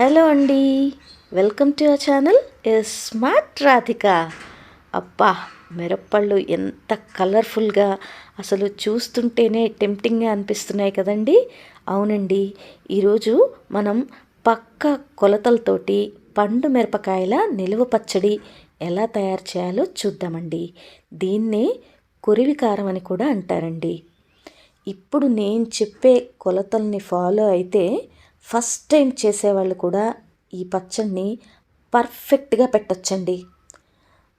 Hello అండి. Welcome to our channel. Smart Radhika. అబ్బా మిరప్పళ్ళు ఎంత కలర్ఫుల్గా అసలు చూస్తుంటేనే టెంప్టింగ్గా అనిపిస్తున్నాయి కదండి. అవునండి ఈరోజు మనం పక్క కొలతలతోటి పండు మిరపకాయల నిలువ పచ్చడి ఎలా తయారు చేయాలో చూద్దామండి. దీన్నే కొరివి కారం అని కూడా అంటారండి. ఇప్పుడు నేను చెప్పే కొలతల్ని ఫాలో అయితే ఫస్ట్ టైం చేసేవాళ్ళు కూడా ఈ పచ్చడిని పర్ఫెక్ట్గా పెట్టొచ్చండి.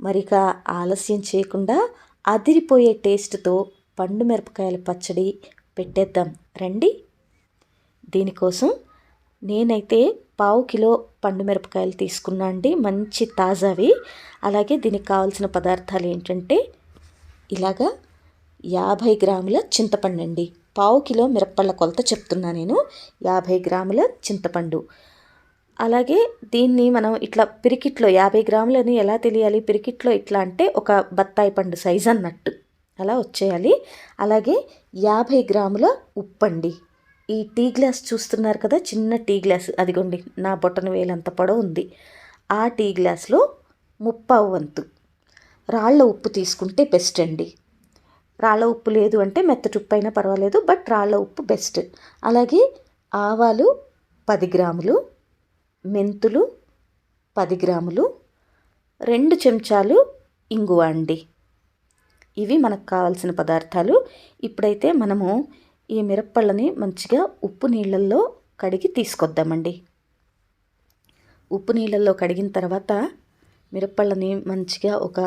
మరిక ఆలస్యం చేయకుండా అదిరిపోయే టేస్ట్తో పండు మిరపకాయల పచ్చడి పెట్టేద్దాం. రండి. దీనికోసం నేనైతే పావు కిలో పండు మిరపకాయలు తీసుకున్నా అండి. మంచి తాజావి. అలాగే దీనికి కావాల్సిన పదార్థాలు ఏంటంటే ఇలాగా యాభై గ్రాముల చింతపండు అండి పావు కిలో మిరప్పళ్ళ కొలత చెప్తున్నా నేను. యాభై గ్రాముల చింతపండు. అలాగే దీన్ని మనం ఇట్లా పిరికిట్లో యాభై గ్రాములని ఎలా తెలియాలి? పిరికిట్లో ఇట్లా అంటే ఒక బత్తాయి పండు సైజ్ అన్నట్టు అలా వచ్చేయాలి. అలాగే యాభై గ్రాముల ఉప్పండి. ఈ టీ గ్లాస్ చూస్తున్నారు కదా చిన్న టీ గ్లాస్. అదిగోండి నా బొట్టన వేలంత పొడవు ఉంది. ఆ టీ గ్లాస్లో ముప్పావు వంతు. రాళ్ళ ఉప్పు తీసుకుంటే బెస్ట్ అండి. రాళ్ళ ఉప్పు లేదు అంటే మెత్తటి ఉప్పు అయినా పర్వాలేదు బట్ రాళ్ళ ఉప్పు బెస్ట్ అలాగే ఆవాలు పది గ్రాములు మెంతులు పది గ్రాములు రెండు చెంచాలు ఇంగువ అండి. ఇవి మనకు కావాల్సిన పదార్థాలు. ఇప్పుడైతే మనము ఈ మిరప్పళ్ళని మంచిగా ఉప్పు నీళ్ళల్లో కడిగి తీసుకొద్దామండి. ఉప్పు నీళ్ళల్లో కడిగిన తర్వాత మిరప్పళ్ళని మంచిగా ఒక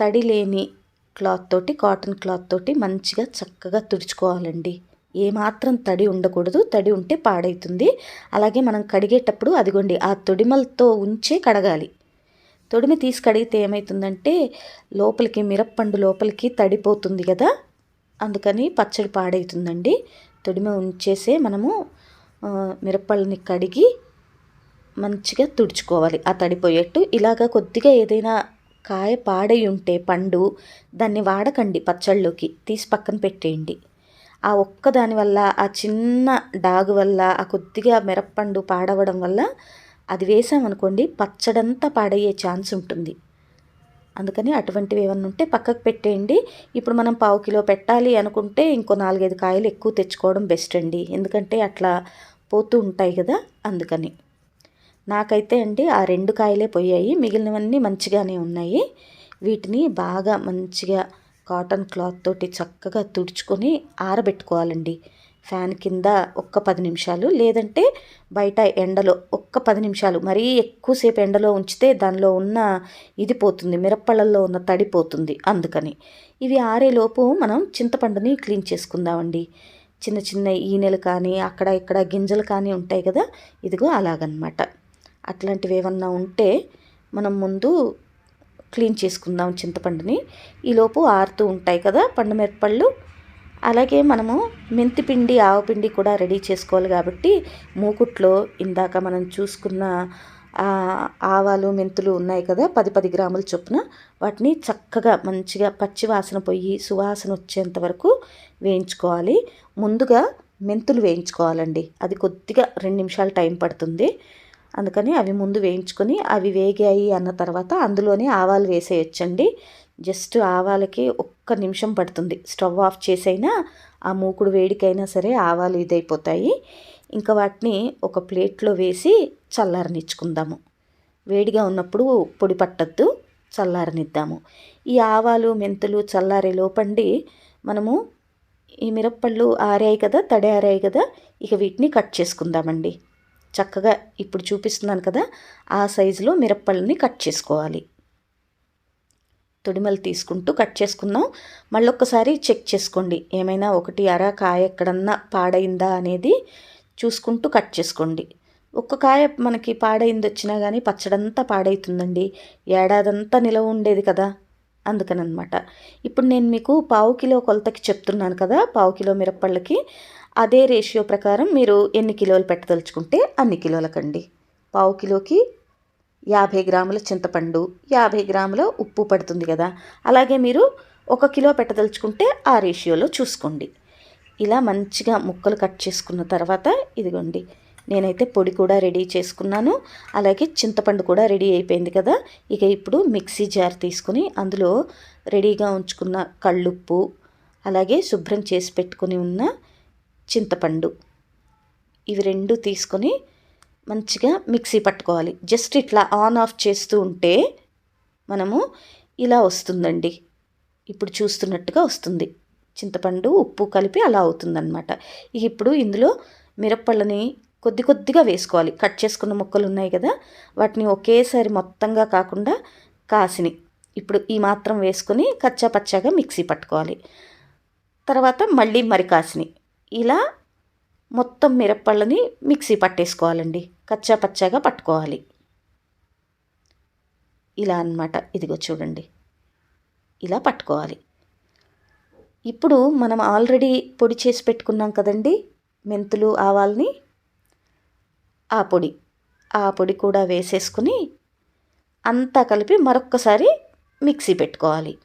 తడి లేని క్లాత్ తోటి కాటన్ క్లాత్ తోటి మంచిగా చక్కగా తుడుచుకోవాలండి. ఏమాత్రం తడి ఉండకూడదు. తడి ఉంటే పాడవుతుంది అలాగే మనం కడిగేటప్పుడు అదిగోండి ఆ తొడిమలతో ఉంచే కడగాలి. తొడిమి తీసి కడిగితే ఏమవుతుందంటే లోపలికి మిరప్పండు లోపలికి తడిపోతుంది కదా? అందుకని పచ్చడి పాడవుతుందండి తొడిమ ఉంచేసే మనము మిరప్పళ్ళని కడిగి మంచిగా తుడుచుకోవాలి. ఆ తడిపోయేట్టు ఇలాగ కొద్దిగా ఏదైనా కాయ పాడై ఉంటే పండు దాన్ని వాడకండి పచ్చళ్ళలోకి తీసి పక్కన పెట్టేయండి. ఆ ఒక్క దాని వల్ల ఆ చిన్న డాగు వల్ల ఆ కొద్దిగా మిరప్పండు పాడవడం వల్ల అది వేసామనుకోండి పచ్చడంతా పాడయ్యే ఛాన్స్ ఉంటుంది. అందుకని అటువంటివి ఏమన్నా ఉంటే పక్కకు పెట్టేయండి. ఇప్పుడు మనం పావు కిలో పెట్టాలి అనుకుంటే ఇంకో నాలుగైదు కాయలు ఎక్కువ తెచ్చుకోవడం బెస్ట్ అండి. ఎందుకంటే అట్లా పోతూ ఉంటాయి కదా అందుకని. నాకైతే అండి ఆ రెండు కాయలే పోయాయి. మిగిలినవన్నీ మంచిగానే ఉన్నాయి. వీటిని బాగా మంచిగా కాటన్ క్లాత్ తోటి చక్కగా తుడుచుకొని ఆరబెట్టుకోవాలండి. ఫ్యాన్ కింద ఒక్క పది నిమిషాలు లేదంటే బయట ఎండలో ఒక్క పది నిమిషాలు మరీ ఎక్కువసేపు ఎండలో ఉంచితే దానిలో ఉన్న ఇది పోతుంది మిరప్పళ్ళల్లో ఉన్న తడి పోతుంది అందుకని. ఇవి ఆరేలోపు మనం చింతపండుని క్లీన్ చేసుకుందామండి. చిన్న చిన్న ఈనెలు కానీ అక్కడ ఇక్కడ గింజలు కానీ ఉంటాయి కదా ఇదిగో అలాగనమాట. అట్లాంటివి ఏమన్నా ఉంటే మనం ముందు క్లీన్ చేసుకుందాం చింతపండుని. ఈలోపు ఆరుతూ ఉంటాయి కదా పండు మిరపళ్ళు అలాగే మనము మెంతిపిండి ఆవపిండి కూడా రెడీ చేసుకోవాలి కాబట్టి మూకుట్లో ఇందాక మనం చూసుకున్న ఆవాలు మెంతులు ఉన్నాయి కదా పది పది గ్రాముల చొప్పున. వాటిని చక్కగా మంచిగా పచ్చి వాసన పోయి సువాసన వచ్చేంత వరకు వేయించుకోవాలి. ముందుగా మెంతులు వేయించుకోవాలండి. అది కొద్దిగా రెండు నిమిషాలు టైం పడుతుంది. అందుకని అవి ముందు వేయించుకొని అవి వేగాయి అన్న తర్వాత అందులోనే ఆవాలు వేసేయచ్చండి. జస్ట్ ఆవాలకి ఒక్క నిమిషం పడుతుంది. స్టవ్ ఆఫ్ చేసైనా ఆ మూకుడు వేడికైనా సరే ఆవాలు ఇదైపోతాయి. ఇంకా వాటిని ఒక ప్లేట్లో వేసి చల్లారనిచ్చుకుందాము. వేడిగా ఉన్నప్పుడు పొడి పట్టద్దు చల్లారనిద్దాము. ఈ ఆవాలు మెంతులు చల్లారే లోపండి మనము ఈ మిరప్పళ్ళు ఆరాయి కదా తడి ఆరాయి కదా ఇక వీటిని కట్ చేసుకుందామండి. చక్కగా ఇప్పుడు చూపిస్తున్నాను కదా ఆ సైజులో మిరప్పళ్ళని కట్ చేసుకోవాలి. తొడిమలు తీసుకుంటూ కట్ చేసుకుందాం. మళ్ళొక్కసారి చెక్ చేసుకోండి. ఏమైనా ఒకటి అర కాయ ఎక్కడన్నా పాడైందా అనేది చూసుకుంటూ కట్ చేసుకోండి. ఒక్క కాయ మనకి పాడైంది వచ్చినా కానీ పచ్చడంతా పాడవుతుందండి ఏడాదంతా నిలవ ఉండేది కదా అందుకనమాట ఇప్పుడు నేను మీకు పావు కిలో కొలతకి చెప్తున్నాను కదా పావు కిలో మిరప్పళ్ళకి. అదే రేషియో ప్రకారం మీరు ఎన్ని కిలోలు పెట్టదలుచుకుంటే అన్ని కిలోలకండి. పావు కిలోకి యాభై గ్రాముల చింతపండు యాభై గ్రాముల ఉప్పు పడుతుంది కదా. అలాగే మీరు ఒక కిలో పెట్టదలుచుకుంటే ఆ రేషియోలో చూసుకోండి. ఇలా మంచిగా ముక్కలు కట్ చేసుకున్న తర్వాత ఇదిగోండి నేనైతే పొడి కూడా రెడీ చేసుకున్నాను. అలాగే చింతపండు కూడా రెడీ అయిపోయింది కదా. ఇక ఇప్పుడు మిక్సీ జార్ తీసుకుని అందులో రెడీగా ఉంచుకున్న కళ్ళుప్పు అలాగే శుభ్రం చేసి పెట్టుకుని ఉన్న చింతపండు. ఇవి రెండు తీసుకొని మంచిగా మిక్సీ పట్టుకోవాలి. జస్ట్ ఇట్లా ఆన్ ఆఫ్ చేస్తూ ఉంటే మనము ఇలా వస్తుందండి. ఇప్పుడు చూస్తున్నట్టుగా వస్తుంది. చింతపండు ఉప్పు కలిపి అలా అవుతుందన్నమాట. ఇప్పుడు ఇందులో మిరప్పళ్ళని కొద్ది కొద్దిగా వేసుకోవాలి. కట్ చేసుకున్న ముక్కలు ఉన్నాయి కదా వాటిని ఒకేసారి మొత్తంగా కాకుండా కాసిని. ఇప్పుడు ఈ మాత్రం వేసుకొని కచ్చా పచ్చాగా మిక్సీ పట్టుకోవాలి. తర్వాత మళ్ళీ మరి కాసిని. ఇలా మొత్తం మిరప్పళ్ళని మిక్సీ పట్టేసుకోవాలండి. కచ్చా పచ్చాగా పట్టుకోవాలి. ఇలా అన్నమాట. ఇదిగో చూడండి. ఇలా పట్టుకోవాలి. ఇప్పుడు మనం ఆల్రెడీ పొడి చేసి పెట్టుకున్నాం కదండి మెంతులు ఆవాల్ని. ఆ పొడి ఆ పొడి కూడా వేసేసుకుని అంతా కలిపి మరొక్కసారి మిక్సీ పెట్టుకోవాలి.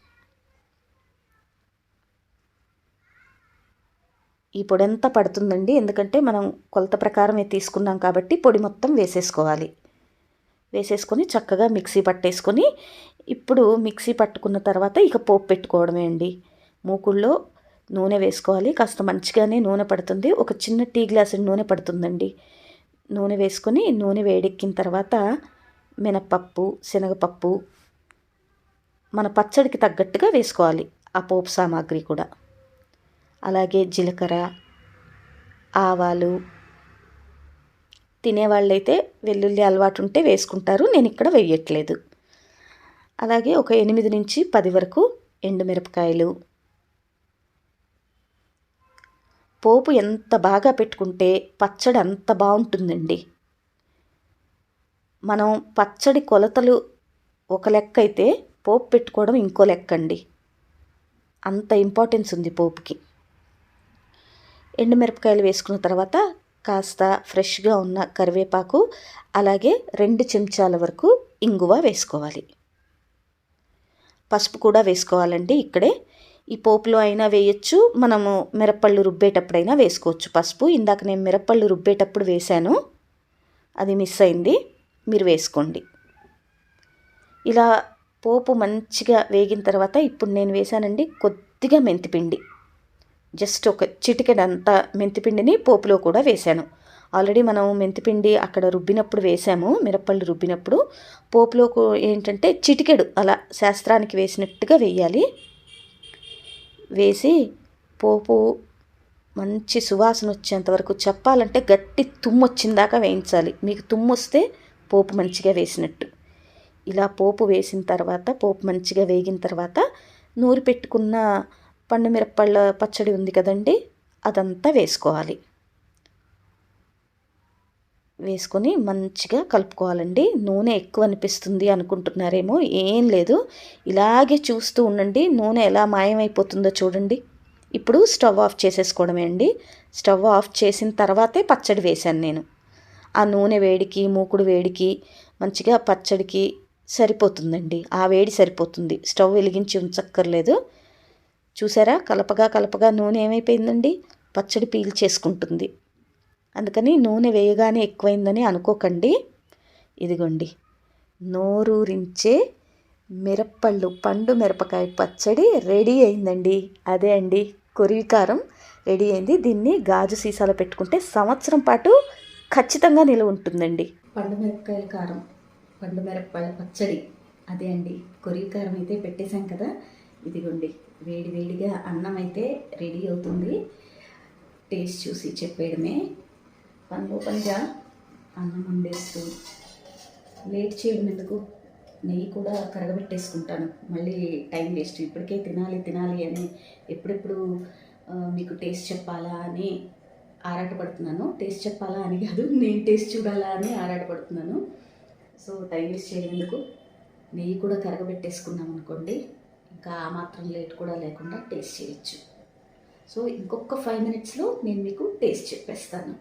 ఈ పొడి అంతా పడుతుందండి? ఎందుకంటే మనం కొలత ప్రకారమే తీసుకున్నాం కాబట్టి పొడి మొత్తం వేసేసుకోవాలి. వేసేసుకొని చక్కగా మిక్సీ పట్టేసుకొని ఇప్పుడు మిక్సీ పట్టుకున్న తర్వాత ఇక పోపు పెట్టుకోవడమే అండి. మూకుల్లో నూనె వేసుకోవాలి. కాస్త మంచిగానే నూనె పడుతుంది. ఒక చిన్న టీ గ్లాసు నూనె పడుతుందండి. నూనె వేసుకొని నూనె వేడెక్కిన తర్వాత మినపప్పు శనగపప్పు మన పచ్చడికి తగ్గట్టుగా వేసుకోవాలి. ఆ పోపు సామాగ్రి కూడా. అలాగే జీలకర్ర ఆవాలు తినేవాళ్ళైతే వెల్లుల్లి అలవాటు ఉంటే వేసుకుంటారు. నేను ఇక్కడ వేయట్లేదు. అలాగే ఒక ఎనిమిది నుంచి పది వరకు ఎండుమిరపకాయలు. పోపు ఎంత బాగా పెట్టుకుంటే పచ్చడి అంత బాగుంటుందండి. మనం పచ్చడి కొలతలు ఒక లెక్క అయితే పోపు పెట్టుకోవడం ఇంకో లెక్క అండి అంత ఇంపార్టెన్స్ ఉంది పోపుకి. ఎండుమిరపకాయలు వేసుకున్న తర్వాత కాస్త ఫ్రెష్గా ఉన్న కరివేపాకు అలాగే రెండు చెంచాల వరకు ఇంగువ వేసుకోవాలి. పసుపు కూడా వేసుకోవాలండి ఇక్కడే. ఈ పోపులో అయినా వేయచ్చు మనము మిరప్పళ్ళు రుబ్బేటప్పుడైనా వేసుకోవచ్చు. పసుపు ఇందాక నేను మిరప్పళ్ళు రుబ్బేటప్పుడు వేశాను. అది మిస్ అయింది మీరు వేసుకోండి. ఇలా పోపు మంచిగా వేగిన తర్వాత ఇప్పుడు నేను వేశానండి కొద్దిగా మెంతిపిండి. జస్ట్ ఒక చిటికెడంతా మెంతిపిండిని పోపులో కూడా వేశాను. ఆల్రెడీ మనం మెంతిపిండి అక్కడ రుబ్బినప్పుడు వేసాము మిరప్పళ్ళు రుబ్బినప్పుడు. పోపులో ఏంటంటే చిటికెడు అలా శాస్త్రానికి వేసినట్టుగా వేయాలి. వేసి పోపు మంచి సువాసన వచ్చేంత వరకు చెప్పాలంటే గట్టి తుమ్ము వచ్చిందాకా వేయించాలి. మీకు తుమ్ము వస్తే పోపు మంచిగా వేసినట్టు. ఇలా పోపు వేసిన తర్వాత పోపు మంచిగా వేగిన తర్వాత నూరి పెట్టుకున్న పండు మిరప్పళ్ళ పచ్చడి ఉంది కదండి అదంతా వేసుకోవాలి. వేసుకొని మంచిగా కలుపుకోవాలండి. నూనె ఎక్కువ అనిపిస్తుంది అనుకుంటున్నారేమో ఏం లేదు. ఇలాగే చూస్తూ ఉండండి నూనె ఎలా మాయమైపోతుందో చూడండి. ఇప్పుడు స్టవ్ ఆఫ్ చేసేసుకోవడమే అండి. స్టవ్ ఆఫ్ చేసిన తర్వాతే పచ్చడి వేశాను నేను. ఆ నూనె వేడికి మూకుడు వేడికి మంచిగా పచ్చడికి సరిపోతుందండి. ఆ వేడి సరిపోతుంది. స్టవ్ వెలిగించి ఉంచక్కర్లేదు. చూసారా? కలపగా కలపగా నూనె ఏమైపోయిందండి? పచ్చడి పీల్చేసుకుంటుంది అందుకని నూనె వేయగానే ఎక్కువైందని అనుకోకండి. ఇదిగోండి. నోరూరించే మిరప్పళ్ళు పండు మిరపకాయ పచ్చడి రెడీ అయిందండి. అదే అండి. కొరివికారం రెడీ అయింది. దీన్ని గాజు సీసాలో పెట్టుకుంటే సంవత్సరం పాటు ఖచ్చితంగా నిలువ ఉంటుందండి. పండు మిరపకాయల కారం పండు మిరపకాయ పచ్చడి అదే అండి. కొరివికారం అయితే పెట్టేశాం కదా? ఇదిగోండి. వేడి వేడిగా అన్నం అయితే రెడీ అవుతుంది. టేస్ట్ చూసి చెప్పేయడమే. పనిలో పనిగా అన్నం వండేస్తూ లేట్ చేయడం ఎందుకు? నెయ్యి కూడా కరగబెట్టేసుకుంటాను. మళ్ళీ టైం వేస్ట్. ఇప్పటికే తినాలి తినాలి అని ఎప్పుడెప్పుడు మీకు టేస్ట్ చెప్పాలా అని ఆరాటపడుతున్నాను. టేస్ట్ చెప్పాలా అని కాదు నేను టేస్ట్ చూడాలా అని ఆరాటపడుతున్నాను. సో టైం వేస్ట్ చేయడం ఎందుకు? నెయ్యి కూడా కరగబెట్టేసుకున్నాం అనుకోండి ఇంకా ఆ మాత్రం లేట్ కూడా లేకుండా టేస్ట్ చేయొచ్చు. సో ఇంకొక ఫైవ్ మినిట్స్లో నేను మీకు టేస్ట్ చెప్పేస్తాను.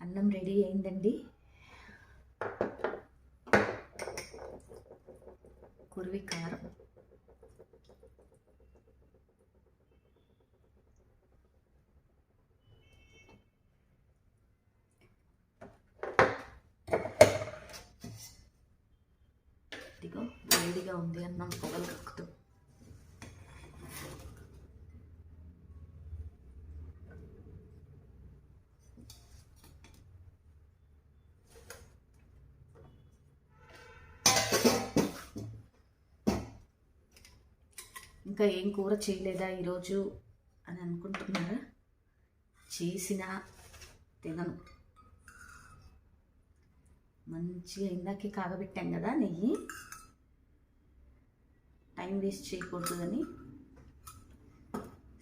అన్నం రెడీ అయిందండి. కురివి కారం ఇదిగో వేడిగా ఉంది అన్నం ఇంకా ఏం కూర చేయలేదా ఈరోజు అని అనుకుంటున్నారా? చేసినా తినను. మంచిగా ఇందాకే కాగబెట్టాం కదా నెయ్యి. టైం వేస్ట్ చేయకూడదని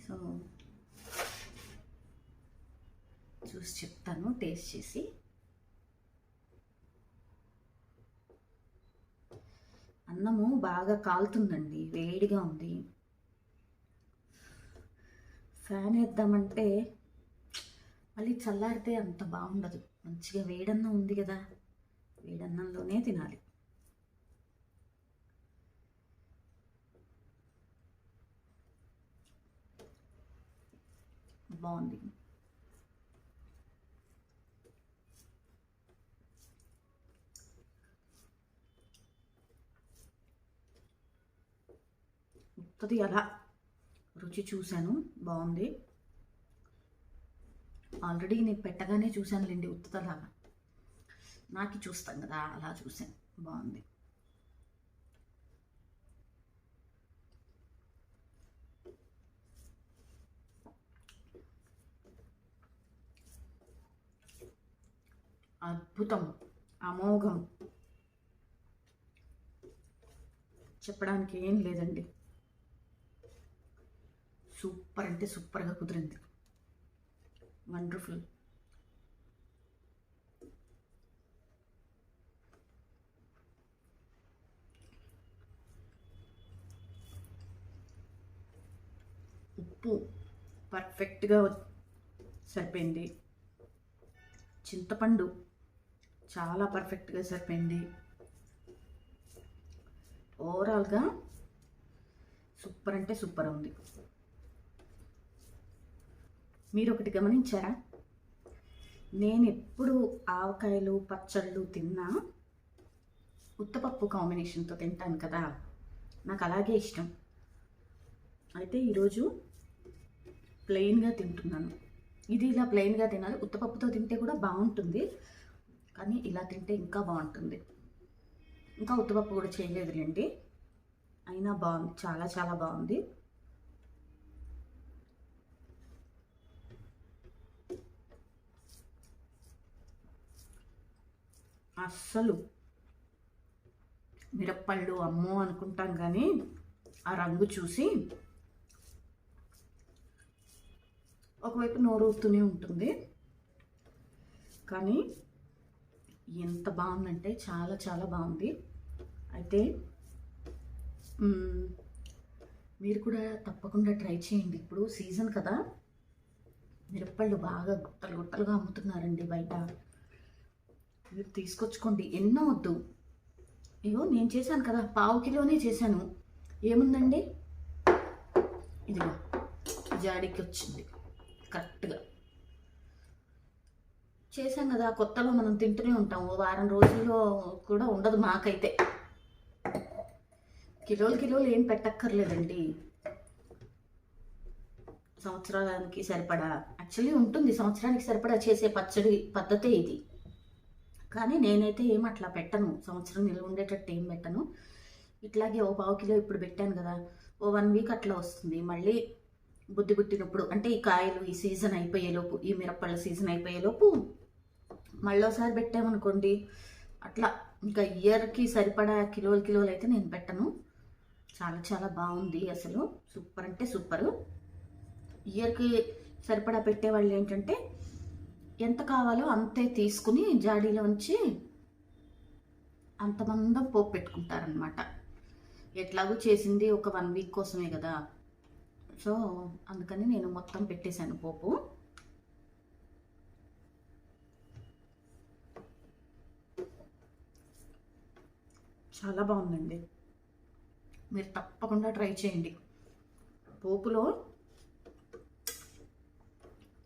సో చూసి చెప్తాను టేస్ట్ చేసి. అన్నము బాగా కాలుతుందండి వేడిగా ఉంది. ఫ్యాన్ వేద్దామంటే మళ్ళీ చల్లారితే అంత బాగుండదు. మంచిగా వేడన్నం ఉంది కదా. వేడన్నంలోనే తినాలి. బాగుంది. ఉత్తది అలా. రుచి చూశాను. బాగుంది. ఆల్రెడీ నేను పెట్టగానే చూశానులేండి ఉత్తతలాగా. నాకు చూస్తాం కదా అలా చూశాను. బాగుంది. అద్భుతం. అమోఘం. చెప్పడానికి ఏం లేదండి. సూపర్ అంటే సూపర్గా కుదిరింది. వండర్ఫుల్ ఉప్పు పర్ఫెక్ట్గా సరిపోయింది. చింతపండు చాలా పర్ఫెక్ట్గా సరిపోయింది. ఓవరాల్గా సూపర్ అంటే సూపర్ ఉంది. మీరు ఒకటి గమనించారా? నేను ఎప్పుడు ఆవకాయలు పచ్చళ్ళు తిన్నా ఉత్తపప్పు కాంబినేషన్తో తింటాను కదా. నాకు అలాగే ఇష్టం. అయితే ఈరోజు ప్లెయిన్గా తింటున్నాను. ఇది ఇలా ప్లెయిన్గా తినాలి. ఉత్తపప్పుతో తింటే కూడా బాగుంటుంది. కానీ ఇలా తింటే ఇంకా బాగుంటుంది. ఇంకా ఉత్తపప్పు కూడా చేయలేదులేండి. అయినా బాగుంది. చాలా చాలా బాగుంది. అస్సలు మిరప్పళ్ళు అమ్మో అనుకుంటాం కానీ ఆ రంగు చూసి ఒకవైపు నోరూరుతూనే ఉంటుంది. కానీ ఎంత బాగుందంటే చాలా చాలా బాగుంది. అయితే మీరు కూడా తప్పకుండా ట్రై చేయండి. ఇప్పుడు సీజన్ కదా. మిరప్పళ్ళు బాగా గుట్టలు గుట్టలుగా అమ్ముతున్నారండి బయట. మీరు తీసుకొచ్చుకోండి. ఎన్నో వద్దు. ఇగో నేను చేశాను కదా పావు కిలోనే చేశాను. ఏముందండి? ఇదిగో జాడికి వచ్చింది. కరెక్ట్గా. చేశాం కదా కొత్తలో మనం తింటూనే ఉంటాం. ఓ వారం రోజుల్లో కూడా ఉండదు మాకైతే. కిలోలు కిలోలు ఏం పెట్టక్కర్లేదండి. సంవత్సరానికి సరిపడా యాక్చువల్లీ ఉంటుంది. సంవత్సరానికి సరిపడా చేసే పచ్చడి పద్ధతే ఇది. కానీ నేనైతే ఏం అట్లా పెట్టను. సంవత్సరం నిల్వ ఉండేటట్టు ఏం పెట్టను. ఇట్లాగే ఓ పావు కిలో ఇప్పుడు పెట్టాను కదా ఓ వన్ వీక్ అట్లా వస్తుంది. మళ్ళీ బుద్ధి పుట్టినప్పుడు అంటే ఈ కాయలు ఈ సీజన్ అయిపోయేలోపు ఈ మిరప్పళ్ళ సీజన్ అయిపోయేలోపు మళ్ళీసారి పెట్టామనుకోండి అట్లా ఇంకా ఇయర్కి సరిపడా కిలోలు కిలోలు అయితే నేను పెట్టను. చాలా చాలా బాగుంది అసలు. సూపర్ అంటే సూపరు. ఇయర్కి సరిపడా పెట్టేవాళ్ళు ఏంటంటే ఎంత కావాలో అంతే తీసుకుని జాడీలోంచి అంతమందం పోపు పెట్టుకుంటారనమాట ఎట్లాగూ చేసింది ఒక వన్ వీక్ కోసమే కదా. సో అందుకని నేను మొత్తం పెట్టేశాను పోపు. చాలా బాగుందండి. మీరు తప్పకుండా ట్రై చేయండి. పోపులో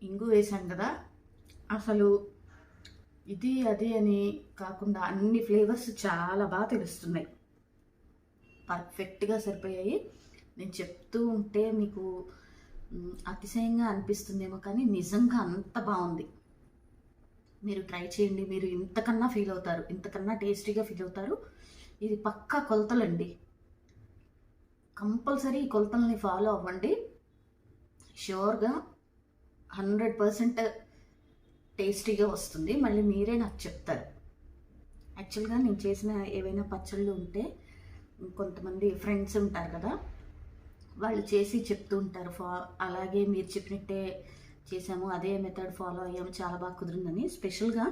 ఇంగు వేసాను కదా. అసలు ఇది అది అని కాకుండా అన్ని ఫ్లేవర్స్ చాలా బాగా తెలుస్తున్నాయి. పర్ఫెక్ట్గా సరిపోయాయి. నేను చెప్తూ ఉంటే మీకు అతిశయంగా అనిపిస్తుందేమో కానీ నిజంగా అంత బాగుంది. మీరు ట్రై చేయండి. మీరు ఇంతకన్నా ఫీల్ అవుతారు. ఇంతకన్నా టేస్టీగా ఫీల్ అవుతారు. ఇది పక్కా కొలతలండి. కంపల్సరీ ఈ కొలతల్ని ఫాలో అవ్వండి. షూర్గా హండ్రెడ్ పర్సెంట్ టేస్టీగా వస్తుంది. మళ్ళీ మీరే నాకు చెప్తారు. యాక్చువల్గా నేను చేసిన ఏవైనా పచ్చళ్ళు ఉంటే కొంతమంది ఫ్రెండ్స్ ఉంటారు కదా వాళ్ళు చేసి చెప్తూ ఉంటారు. ఫా అలాగే మీరు చెప్పినట్టే చేసాము అదే మెథడ్ ఫాలో అయ్యాము చాలా బాగా కుదిరిందని. స్పెషల్గా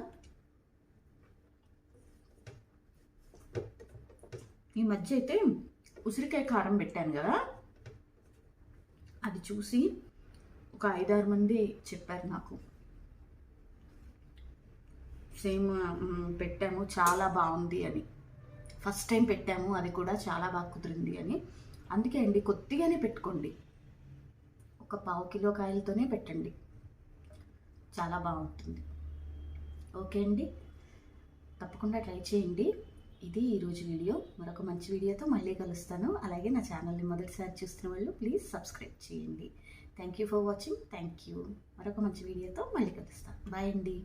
ఈ మధ్య అయితే ఉసిరికాయ కారం పెట్టాను కదా అది చూసి ఒక ఐదారు మంది చెప్పారు నాకు. సేమ్ పెట్టాము. చాలా బాగుంది అని. ఫస్ట్ టైం పెట్టాము. అది కూడా చాలా బాగా కుదిరింది అని. అందుకే అండి కొద్దిగానే పెట్టుకోండి. ఒక పావు కిలో కాయలతోనే పెట్టండి. చాలా బాగుంటుంది. ఓకే అండి. తప్పకుండా ట్రై చేయండి. ఇది ఈరోజు వీడియో. మరొక మంచి వీడియోతో మళ్ళీ కలుస్తాను. అలాగే నా ఛానల్ని మొదటిసారి చూస్తున్న వాళ్ళు ప్లీజ్ సబ్స్క్రైబ్ చేయండి. Thank you for watching thank you మరొక మంచి వీడియోతో మళ్ళీ కలుస్తాను. బాయ్ అండి.